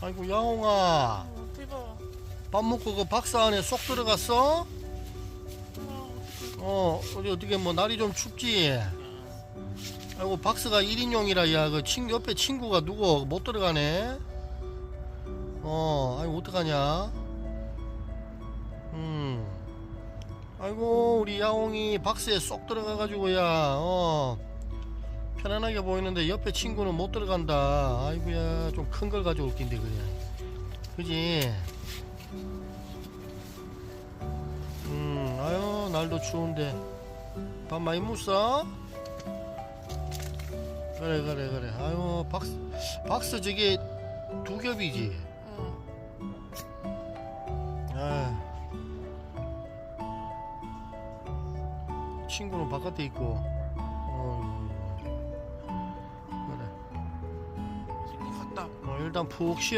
아이고 야옹아 어, 대박. 밥 먹고 그 박스 안에 쏙 들어갔어? 어 어디 어떻게 뭐 날이 좀 춥지? 아이고 박스가 1인용이라 야그 친 옆에 친구가 누구 못 들어가네 어 아이고 어떡하냐 음 아이고 우리 야옹이 박스에 쏙 들어가가지고 야어 편안하게 보이는데 옆에 친구는 못 들어간다. 아이고야 좀 큰 걸 가져올 낀데 그래. 그지? 음 아유 날도 추운데. 밥 많이 묵어 그래 그래 그래. 아유 박스 박스 저게 두 겹이지? 어. 아. 친구는 바깥에 있고. 어 친구 갔다. 어, 일단 푹 쉬어